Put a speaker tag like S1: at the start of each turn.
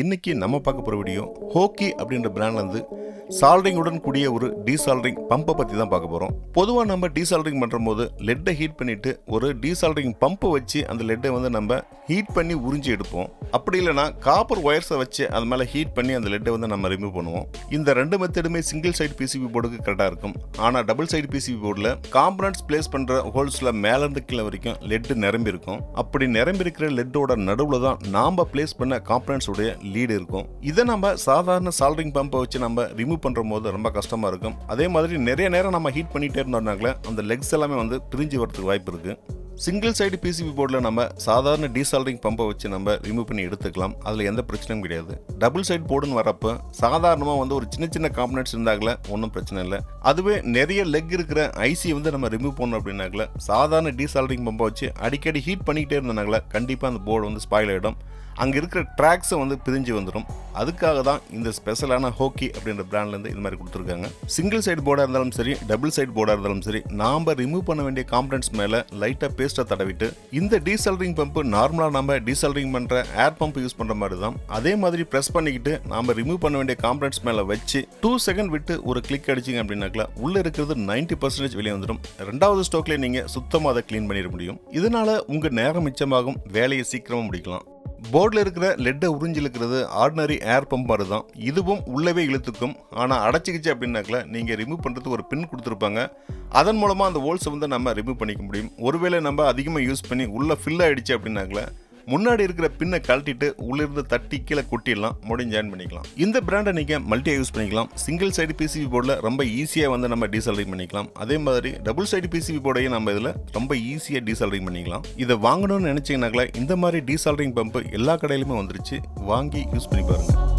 S1: இன்னைக்கு நம்ம பார்க்க போகிற வீடியோ ஹோக்கி அப்படின்ற பிராண்ட்லேருந்து சால்ரிங்குடன் கூடிய ஒரு டீசால்ரிங் பம்பை பற்றி தான் பார்க்க போகிறோம் பொதுவாக நம்ம டீசால்ரிங் பண்ணும்போது லெட்டை ஹீட் பண்ணிவிட்டு ஒரு டீசால்ரிங் பம்பை வச்சு அந்த லெட்டை வந்து நம்ம ஹீட் பண்ணி உறிஞ்சி எடுப்போம். அப்படி இல்லைனா காப்பர் ஒயர்ஸை வச்சு அது மேலே ஹீட் பண்ணி அந்த லெட்டை வந்து நம்ம ரிமூவ் பண்ணுவோம். இந்த ரெண்டு மெத்தடுமே சிங்கிள் சைடு பிசிபி போர்டுக்கு கரெக்டாக இருக்கும். ஆனால் டபுள் சைடு பிசிபி போர்டில் காம்பனன்ட்ஸ் பிளேஸ் பண்ணுற ஹோல்ஸில் மேலேருந்து கீழே வரைக்கும் லெட்டு நிரம்பி இருக்கும். அப்படி நிரம்பி இருக்கிற லெட்டோட நடுவில் தான் நாம் பிளேஸ் பண்ண காம்பனன்ட்ஸ் உடைய லீடு இருக்கும். இதை நம்ம சாதாரண சால்ரிங் பம்பை வச்சு நம்ம ரிமூவ் பண்ணுற போது ரொம்ப கஷ்டமாக இருக்கும். அதே மாதிரி நிறைய நேரம் நம்ம ஹீட் பண்ணிகிட்டே இருந்தோம்னாங்களே அந்த லெக்ஸ் எல்லாமே வந்து பிரிஞ்சு வரதுக்கு வாய்ப்பு இருக்குது சிங்கிள் சைடு பிசிபி போர்டில் நம்ம சாதாரண டீசால்ரிங் பம்பை வச்சு நம்ம ரிமூவ் பண்ணி எடுத்துக்கலாம். அதில் எந்த பிரச்சனையும் கிடையாது. டபுள் சைடு போர்டுன்னு வரப்போ சாதாரணமாக வந்து ஒரு சின்ன சின்ன காம்பனன்ட்ஸ் இருந்தாங்களே ஒன்றும் பிரச்சனை இல்லை. அதுவே நிறைய லெக் இருக்கிற ஐசி வந்து நம்ம ரிமூவ் பண்ணோம் அப்படின்னாக்கல சாதாரண டீசால்ரிங் பம்பை வச்சு அடிக்கடி ஹீட் பண்ணிக்கிட்டே இருந்தனாங்களே கண்டிப்பாக அந்த போர்டு வந்து ஸ்பாயில் ஆகிடும் அங்கே இருக்கிற ட்ராக்ஸை வந்து பிரிஞ்சு வந்துடும் அதுக்காக தான் இந்த ஸ்பெஷலான ஹோக்கி அப்படின்ற பிராண்ட்லேருந்து இது மாதிரி கொடுத்துருக்காங்க. சிங்கிள் சைடு போர்டாக இருந்தாலும் சரி டபுள் சைடு போர்டாக இருந்தாலும் சரி நாம் ரிமூவ் பண்ண வேண்டிய காம்பனன்ட்ஸ் மேலே லைட்டாக பேஸ்ட்டை தடவிட்டு இந்த டீசல்ரிங் பம்பு நார்மலாக நம்ம டீசல்ரிங் பண்ணுற ஏர் பம்ப் யூஸ் பண்ணுற மாதிரி தான் அதே மாதிரி ப்ரெஸ் பண்ணிக்கிட்டு நாம் ரிமூவ் பண்ண வேண்டிய காம்பனன்ட்ஸ் மேலே வச்சு டூ செகண்ட் விட்டு ஒரு கிளிக் அடிச்சிங்க அப்படின்னாக்கல உள்ளே இருக்கிறது நைன்ட்டி பர்சன்டேஜ் வெளியே வந்துடும். ரெண்டாவது ஸ்டோக்லேயே நீங்கள் சுத்தமாக அதை க்ளீன் பண்ணிட முடியும். இதனால் உங்கள் நேரம் மிச்சமாகும். வேலையை சீக்கிரமாக முடிக்கலாம். போர்டில் இருக்கிற லெட்டை உறிஞ்சி இருக்கிறது ஆர்டினரி ஏர் பம்ப் மாதிரி தான் இதுவும் உள்ளவே இழுத்துக்கும். ஆனால் அடைச்சிக்கிச்சு அப்படின்னாக்கல நீங்கள் ரிமூவ் பண்ணுறதுக்கு ஒரு பின் கொடுத்துருப்பாங்க. அதன் மூலமாக அந்த ஹோல்ஸை வந்து நம்ம ரிமூவ் பண்ணிக்க முடியும். ஒருவேளை நம்ம அதிகமாக யூஸ் பண்ணி உள்ளே ஃபில் ஆகிடுச்சு அப்படின்னாக்கல முன்னாடி இருக்கிற பின்னை கழட்டிட்டு உள்ளிருந்து தட்டி கீழே கொட்டிடலாம். மறுபடியும் ஜாயின் பண்ணிக்கலாம். இந்த பிராண்டை நீங்கள் மல்டியாக யூஸ் பண்ணிக்கலாம். சிங்கிள் சைடு பிசிபி போர்டில் ரொம்ப ஈஸியாக வந்து நம்ம டீசல்ரிங் பண்ணிக்கலாம். அதே மாதிரி டபுள் சைடு பிசிபி போர்டையும் நம்ம இதில் ரொம்ப ஈஸியாக டீசல்ரிங் பண்ணிக்கலாம். இதை வாங்கணும்னு நினச்சிங்கனாக்கல இந்த மாதிரி டீசல்ரிங் பம்பு எல்லா கடையிலுமே வந்துருச்சு. வாங்கி யூஸ் பண்ணி பாருங்கள்